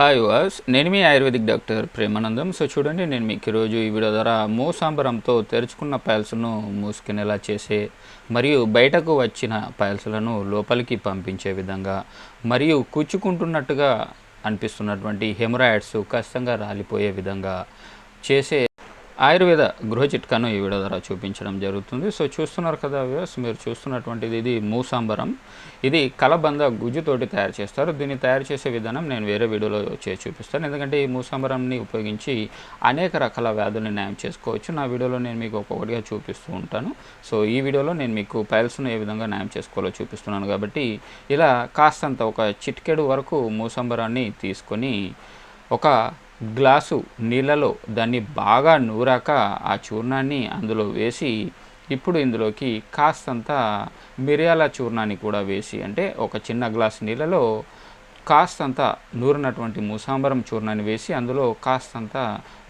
Hi వాస్ నేను మీ ఆయుర్వేదిక్ డాక్టర్ ప్రేమానందం. సో చూడండి నేను మీకు ఈరోజు ఈ వీడియో ద్వారా మూసాంబరంతో తెరుచుకున్న పైల్స్ను మూసుకునేలా చేసే మరియు బయటకు వచ్చిన పైల్స్లను లోపలికి పంపించే విధంగా మరియు కుచ్చుకుంటున్నట్టుగా అనిపిస్తున్నటువంటి హెమరాయిడ్స్ కష్టంగా రాలిపోయే విధంగా చేసే ఆయుర్వేద గృహ చిట్కాను ఈ వీడియో ద్వారా చూపించడం జరుగుతుంది. సో చూస్తున్నారు కదా వ్యూస్ మీరు చూస్తున్నటువంటిది ఇది మూసాంబరం. ఇది కలబంద గుజ్జుతోటి తయారు చేస్తారు. దీన్ని తయారు చేసే విధానం నేను వేరే వీడియోలో చేసి చూపిస్తాను. ఎందుకంటే ఈ మూసాంబరంని ఉపయోగించి అనేక రకాల వ్యాధుల్ని న్యాయం చేసుకోవచ్చు. నా వీడియోలో నేను మీకు ఒక్కొక్కటిగా చూపిస్తూ ఉంటాను. సో ఈ వీడియోలో నేను మీకు పైల్స్ను ఏ విధంగా న్యాయం చేసుకోవాలో చూపిస్తున్నాను కాబట్టి ఇలా కాస్తంత ఒక చిట్కెడు వరకు మూసాంబరాన్ని తీసుకొని ఒక గ్లాసు నీళ్ళలో దాన్ని బాగా నూరాక ఆ చూర్ణాన్ని అందులో వేసి ఇప్పుడు ఇందులోకి కాస్తంత మిరియాల చూర్ణాన్ని కూడా వేసి అంటే ఒక చిన్న గ్లాస్ నీళ్ళలో కాస్తంత నూరినటువంటి ముసాంబరం చూర్ణాన్ని వేసి అందులో కాస్తంత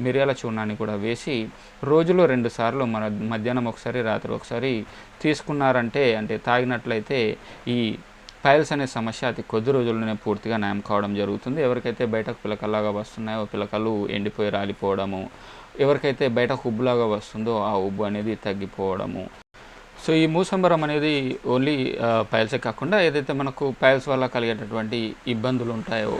మిరియాల చూర్ణాన్ని కూడా వేసి రోజులో రెండు సార్లు మన మధ్యాహ్నం ఒకసారి రాత్రి ఒకసారి తీసుకున్నారంటే అంటే తాగినట్లయితే ఈ పైల్స్ అనే సమస్య అతి కొద్ది రోజుల్లోనే పూర్తిగా నయం కావడం జరుగుతుంది. ఎవరికైతే బయటకు పిలకల్లాగా వస్తున్నాయో పిలకలు ఎండిపోయి రాలిపోవడము ఎవరికైతే బయట ఉబ్బులాగా వస్తుందో ఆ ఉబ్బు అనేది తగ్గిపోవడము. సో ఈ మూసంబరం అనేది ఓన్లీ పైల్సే కాకుండా ఏదైతే మనకు పైల్స్ వల్ల కలిగేటటువంటి ఇబ్బందులు ఉంటాయో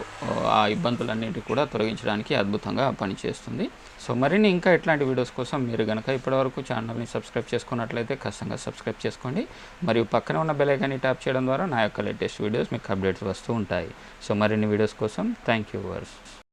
ఆ ఇబ్బందులన్నిటి కూడా తొలగించడానికి అద్భుతంగా పనిచేస్తుంది. సో మరిన్ని ఇంకా ఇట్లాంటి వీడియోస్ కోసం మీరు కనుక ఇప్పటివరకు ఛానల్ని సబ్స్క్రైబ్ చేసుకున్నట్లయితే ఖచ్చితంగా సబ్స్క్రైబ్ చేసుకోండి. మరియు పక్కన ఉన్న బెలైకాన్ని ట్యాప్ చేయడం ద్వారా నా యొక్క లేటెస్ట్ వీడియోస్ మీకు అప్డేట్స్ వస్తూ ఉంటాయి. సో మరిన్ని వీడియోస్ కోసం థ్యాంక్ యూ వర్స్